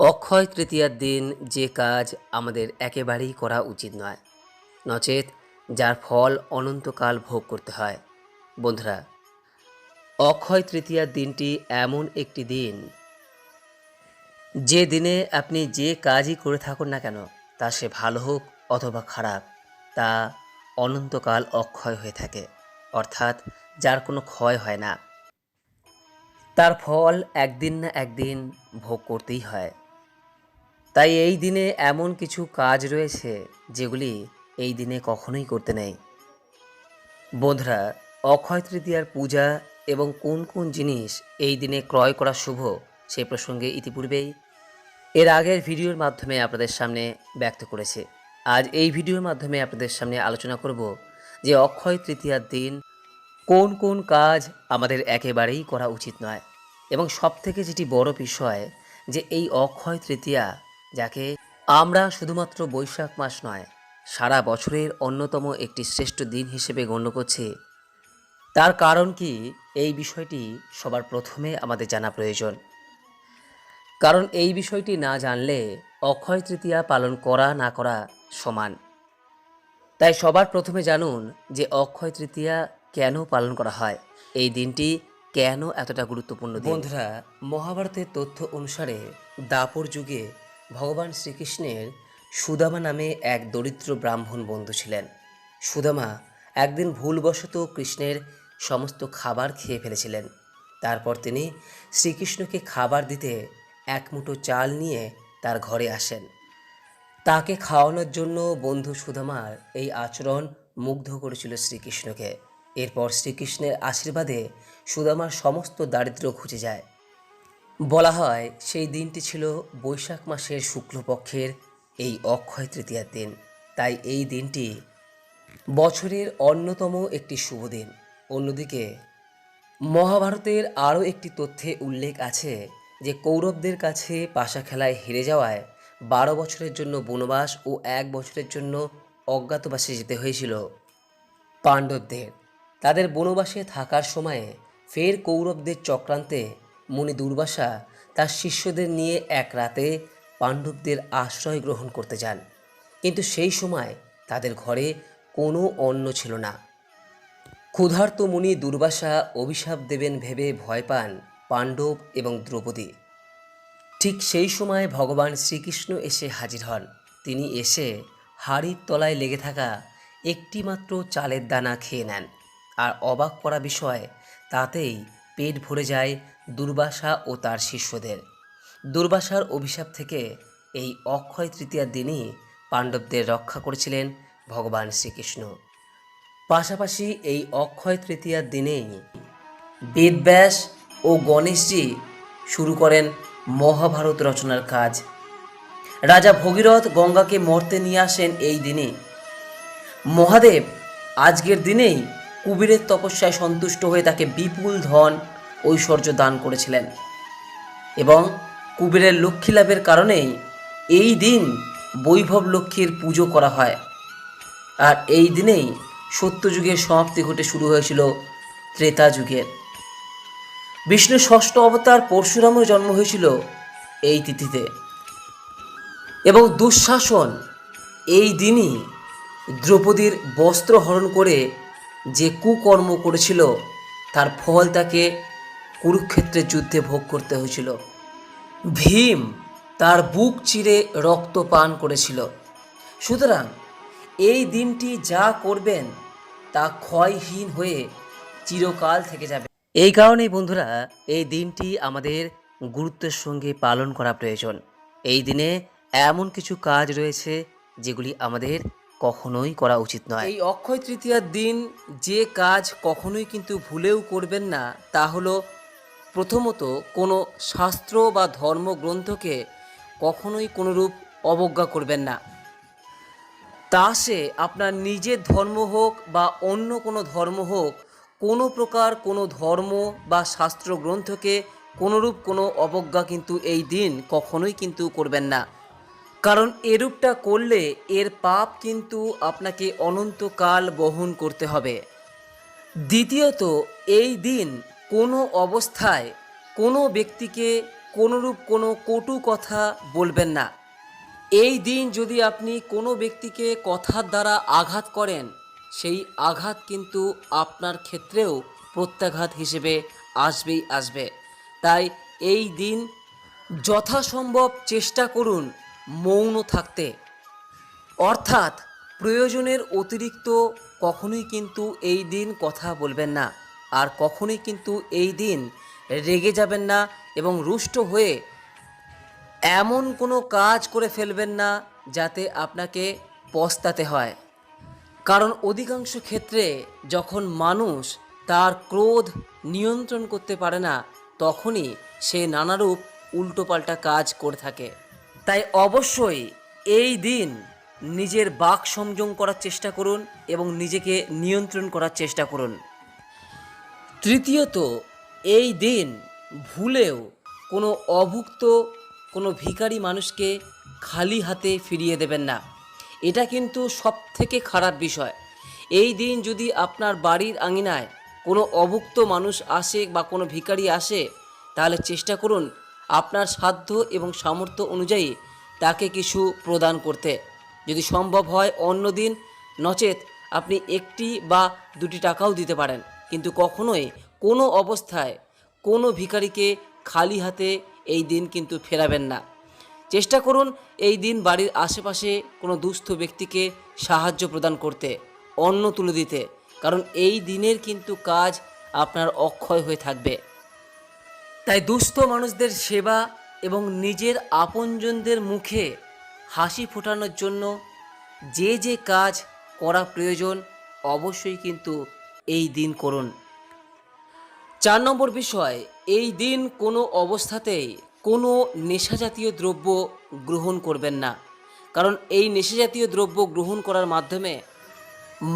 অক্ষয় তৃতীয়ার দিন যে কাজ আমাদের একেবারেই করা উচিত নয়। নচেত যার ফল অনন্তকাল ভোগ করতে হয়। বন্ধুরা, অক্ষয় তৃতীয়ার দিনটি এমন একটি দিন। যে দিনে আপনি যে কাজই করে থাকুন না কেন, তা সে ভালো হোক অথবা খারাপ, তা অনন্তকাল অক্ষয় হয়ে থাকে, অর্থাৎ যার কোনো ক্ষয় হয় না। তার ফল একদিন না একদিন ভোগ করতেই হয়। তাই এই দিনে এমন কিছু কাজ রয়েছে যেগুলি এই দিনে কখনোই করতে নেই। বন্ধুরা, অক্ষয় তৃতীয়ার পূজা এবং কোন কোন জিনিস এই দিনে ক্রয় করা শুভ সে প্রসঙ্গে ইতিপূর্বেই এর আগের ভিডিওর মাধ্যমে আপনাদের সামনে ব্যক্ত করেছে। আজ এই ভিডিওর মাধ্যমে আপনাদের সামনে আলোচনা করব যে অক্ষয় তৃতীয়ার দিন কোন কোন কাজ আমাদের একেবারেই করা উচিত নয়। এবং সবথেকে যেটি বড় বিষয় যে এই অক্ষয় তৃতীয়া যাকে আমরা শুধুমাত্র বৈশাখ মাস নয়, সারা বছরের অন্যতম একটি শ্রেষ্ঠ দিন হিসেবে গণ্য করছি। তার কারণ কি? এই বিষয়টি সবার প্রথমে আমাদের জানা প্রয়োজন। কারণ এই বিষয়টি না জানলে অক্ষয় তৃতীয়া পালন করা না করা সমান। তাই সবার প্রথমে জানুন যে অক্ষয় তৃতীয়া কেন পালন করা হয়। এই দিনটি কেন এতটা গুরুত্বপূর্ণ? বন্ধুরা, মহাভারতের তথ্য অনুসারে দাপর যুগে ভগবান শ্রীকৃষ্ণের সুদামা নামে এক দরিদ্র ব্রাহ্মণ বন্ধু ছিলেন। সুদামা একদিন ভুলবশত কৃষ্ণের সমস্ত খাবার খেয়ে ফেলেছিলেন। তারপর তিনি শ্রীকৃষ্ণকে খাবার দিতে এক মুঠো চাল নিয়ে তার ঘরে আসেন। তাকে খাওয়ানোর জন্য বন্ধু সুদামার এই আচরণ মুগ্ধ করেছিল শ্রীকৃষ্ণকে। এরপর শ্রীকৃষ্ণের আশীর্বাদে সুদামার সমস্ত দারিদ্র্য ঘুচে যায়। বলা হয় সেই দিনটি ছিল বৈশাখ মাসের শুক্লপক্ষের এই অক্ষয় তৃতীয়ার দিন। তাই এই দিনটি বছরের অন্যতম একটি শুভ দিন। অন্যদিকে, মহাভারতের আরও একটি তথ্যে উল্লেখ আছে যে কৌরবদের কাছে পাশা খেলায় হেরে যাওয়ায় বারো বছরের জন্য বনবাস ও এক বছরের জন্য অজ্ঞাতবাসে যেতে হয়েছিল পাণ্ডবদের। তাদের বনবাসে থাকার সময়ে ফের কৌরবদের চক্রান্তে মুনি দুর্বাসা তার শিষ্যদের নিয়ে এক রাতে পাণ্ডবদের আশ্রয় গ্রহণ করতে যান। কিন্তু সেই সময় তাদের ঘরে কোনো অন্ন ছিল না। ক্ষুধার্ত মুনি দুর্বাসা অভিশাপ দেবেন ভেবে ভয় পান পাণ্ডব এবং দ্রৌপদী। ঠিক সেই সময় ভগবান শ্রীকৃষ্ণ এসে হাজির হন। তিনি এসে হাড়ির তলায় লেগে থাকা একটিমাত্র চালের দানা খেয়ে নেন। আর অবাক করা বিষয়, তাতেই পেট ভরে যায় দুর্বাসা ও তার শিষ্যদের। দুর্বাসার অভিশাপ থেকে এই অক্ষয় তৃতীয়ার দিনই পাণ্ডবদের রক্ষা করেছিলেন ভগবান শ্রীকৃষ্ণ। পাশাপাশি এই অক্ষয় তৃতীয়ার দিনেই বেদব্যাস ও গণেশজি শুরু করেন মহাভারত রচনার কাজ। রাজা ভগীরথ গঙ্গাকে মর্তে নিয়ে আসেন এই দিনে। মহাদেব আজকের দিনেই কুবেরের তপস্যায় সন্তুষ্ট হয়ে তাকে বিপুল ধন, ঐশ্বর্য দান করেছিলেন। এবং কুবেরের লক্ষ্মী লাভের কারণেই এই দিন বৈভব লক্ষ্মীর পুজো করা হয়। আর এই দিনেই সত্যযুগের সমাপ্তি ঘটে শুরু হয়েছিল ত্রেতা যুগের। বিষ্ণু ষষ্ঠ অবতার পরশুরামের জন্ম হয়েছিল এই তিথিতে। এবং দুঃশাসন এই দিনই দ্রৌপদীর বস্ত্র হরণ করে যে কুকর্ম করেছিল, তার ফল তাকে কুরুক্ষেত্রের যুদ্ধে ভোগ করতে হয়েছিল। ভীম তার বুক চিরে রক্ত পান করেছিল। সুতরাং এই দিনটি যা করবেন, তা ক্ষয়হীন হয়ে চিরকাল থেকে যাবে। এই কারণেই বন্ধুরা, এই দিনটি আমাদের গুরুত্বের সঙ্গে পালন করা প্রয়োজন। এই দিনে এমন কিছু কাজ রয়েছে, যেগুলি আমাদের কখনোই করা উচিত নয়। এই অক্ষয় তৃতীয়ার দিন যে কাজ কখনোই কিন্তু ভুলেও করবেন না, তা হলো প্রথমত কোনো শাস্ত্র বা ধর্মগ্রন্থকে কখনোই কোনোরূপ অবজ্ঞা করবেন না। তা সে আপনার নিজের ধর্ম হোক বা অন্য কোনো ধর্ম হোক, কোনো প্রকার কোনো ধর্ম বা শাস্ত্র গ্রন্থকে কোনোরূপ কোনো অবজ্ঞা কিন্তু এই দিন কখনোই কিন্তু করবেন না। কারণ এরূপটা করলে এর পাপ কিন্তু আপনাকে অনন্তকাল বহন করতে হবে। দ্বিতীয়ত, এই দিন কোনো অবস্থায় কোনো ব্যক্তিকে কোনোরূপ কোনো কটু কথা বলবেন না। এই দিন যদি আপনি কোনো ব্যক্তিকে কথার দ্বারা আঘাত করেন, সেই আঘাত কিন্তু আপনার ক্ষেত্রেও প্রত্যাঘাত হিসেবে আসবেই আসবে। তাই এই দিন যথাসম্ভব চেষ্টা করুন মৌন থাকতে। অর্থাৎ প্রয়োজনের অতিরিক্ত কখনোই কিন্তু এই দিন কথা বলবেন না। আর কখনোই কিন্তু এই দিন রেগে যাবেন না এবং রুষ্ট হয়ে এমন কোনো কাজ করে ফেলবেন না যাতে আপনাকে পস্তাতে হয়। কারণ অধিকাংশ ক্ষেত্রে যখন মানুষ তার ক্রোধ নিয়ন্ত্রণ করতে পারে না, তখনই সে নানারূপ উল্টোপাল্টা কাজ করে থাকে। তাই অবশ্যই এই দিন নিজের বাক সংযম করার চেষ্টা করুন এবং নিজেকে নিয়ন্ত্রণ করার চেষ্টা করুন। তৃতীয়ত, এই দিন ভুলেও কোনো অভুক্ত, কোনো ভিখারি মানুষকে খালি হাতে ফিরিয়ে দেবেন না। এটা কিন্তু সব থেকে খারাপ বিষয়। এই দিন যদি আপনার বাড়ির আঙিনায় কোনো অভুক্ত মানুষ আসে বা কোনো ভিখারি আসে, তাহলে চেষ্টা করুন আপনার সাধ্য এবং সামর্থ্য অনুযায়ী তাকে কিছু প্রদান করতে। যদি সম্ভব হয় অন্য দিন নচেত আপনি একটি বা দুটি টাকাও দিতে পারেন। কিন্তু কখনোই কোনো অবস্থায় কোনো ভিখারিকে খালি হাতে এই দিন কিন্তু ফেরাবেন না। চেষ্টা করুন এই দিন বাড়ির আশেপাশে কোনো দুস্থ ব্যক্তিকে সাহায্য প্রদান করতে, অন্ন তুলে দিতে। কারণ এই দিনের কিন্তু কাজ আপনার অক্ষয় হয়ে থাকবে। তাই দুস্থ মানুষদের সেবা এবং নিজের আপনজনদের মুখে হাসি ফোটানোর জন্য যে যে কাজ করা প্রয়োজন অবশ্যই কিন্তু এই দিন করুন। চার নম্বর বিষয়, এই দিন কোনো অবস্থাতেই কোনো নেশাজাতীয় দ্রব্য গ্রহণ করবেন না। কারণ এই নেশাজাতীয় দ্রব্য গ্রহণ করার মাধ্যমে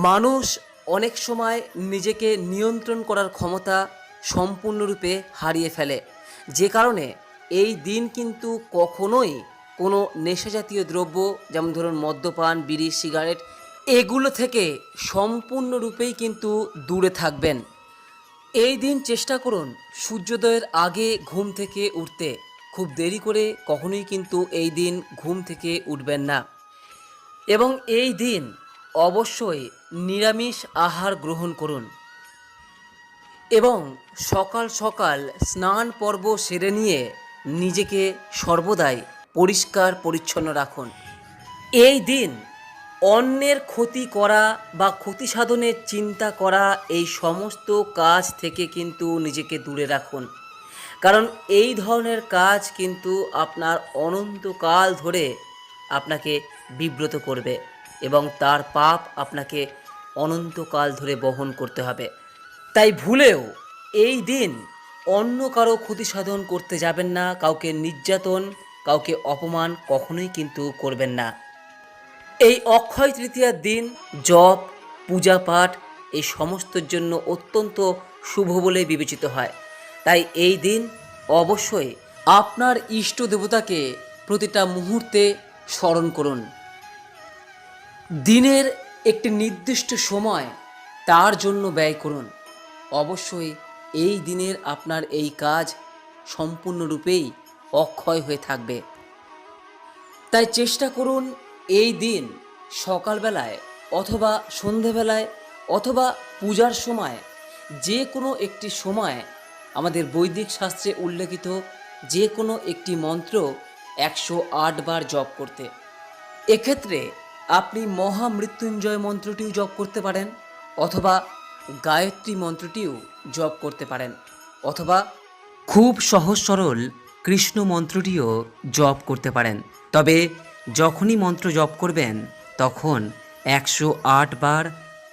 মানুষ অনেক সময় নিজেকে নিয়ন্ত্রণ করার ক্ষমতা সম্পূর্ণরূপে হারিয়ে ফেলে। যে কারণে এই দিন কিন্তু কখনোই কোনো নেশাজাতীয় দ্রব্য, যেমন ধরুন মদ্যপান, বিড়ি, সিগারেট, এগুলো থেকে সম্পূর্ণরূপেই কিন্তু দূরে থাকবেন। এই দিন চেষ্টা করুন সূর্যোদয়ের আগে ঘুম থেকে উঠতে। খুব দেরি করে কখনোই কিন্তু এই দিন ঘুম থেকে উঠবেন না। এবং এই দিন অবশ্যই নিরামিষ আহার গ্রহণ করুন। এবং সকাল সকাল স্নান পর্ব সেরে নিয়ে নিজেকে সর্বদাই পরিষ্কার পরিচ্ছন্ন রাখুন। এই দিন অন্যের ক্ষতি করা বা ক্ষতি সাধনের চিন্তা করা এই সমস্ত কাজ থেকে কিন্তু নিজেকে দূরে রাখুন। কারণ এই ধরনের কাজ কিন্তু আপনার অনন্তকাল ধরে আপনাকে বিব্রত করবে এবং তার পাপ আপনাকে অনন্তকাল ধরে বহন করতে হবে। তাই ভুলেও এই দিন অন্য কারও ক্ষতি সাধন করতে যাবেন না, কাউকে নির্যাতন, কাউকে অপমান কখনোই কিন্তু করবেন না। এই অক্ষয় তৃতীয়ার দিন জপ, পূজা পাঠ এই সমস্তর জন্য অত্যন্ত শুভ বলে বিবেচিত হয়। তাই এই দিন অবশ্যই আপনার ইষ্ট দেবতাকে প্রতিটা মুহূর্তে স্মরণ করুন। দিনের একটি নির্দিষ্ট সময় তার জন্য ব্যয় করুন। অবশ্যই এই দিনের আপনার এই কাজ সম্পূর্ণরূপেই অক্ষয় হয়ে থাকবে। তাই চেষ্টা করুন এই দিন সকালবেলায় অথবা সন্ধেবেলায় অথবা পূজার সময় যে কোনো একটি সময় আমাদের বৈদিক শাস্ত্রে উল্লেখিত যে কোনো একটি মন্ত্র একশো বার জপ করতে। এক্ষেত্রে আপনি মহামৃত্যুঞ্জয় মন্ত্রটিও জপ করতে পারেন অথবা গায়ত্রী মন্ত্রটিও জপ করতে পারেন, অথবা খুব সহজ সরল কৃষ্ণ মন্ত্রটিও জপ করতে পারেন। তবে যখনই মন্ত্র জপ করবেন, তখন একশো আট বার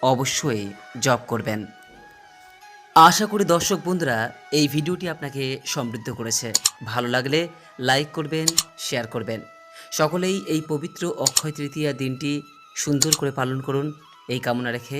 অবশ্যই জপ করবেন। আশা করি দর্শক বন্ধুরা, এই ভিডিওটি আপনাকে সমৃদ্ধ করেছে। ভালো লাগলে লাইক করবেন, শেয়ার করবেন। সকলেই এই পবিত্র অক্ষয় তৃতীয়া দিনটি সুন্দর করে পালন করুন। এই কামনা রেখে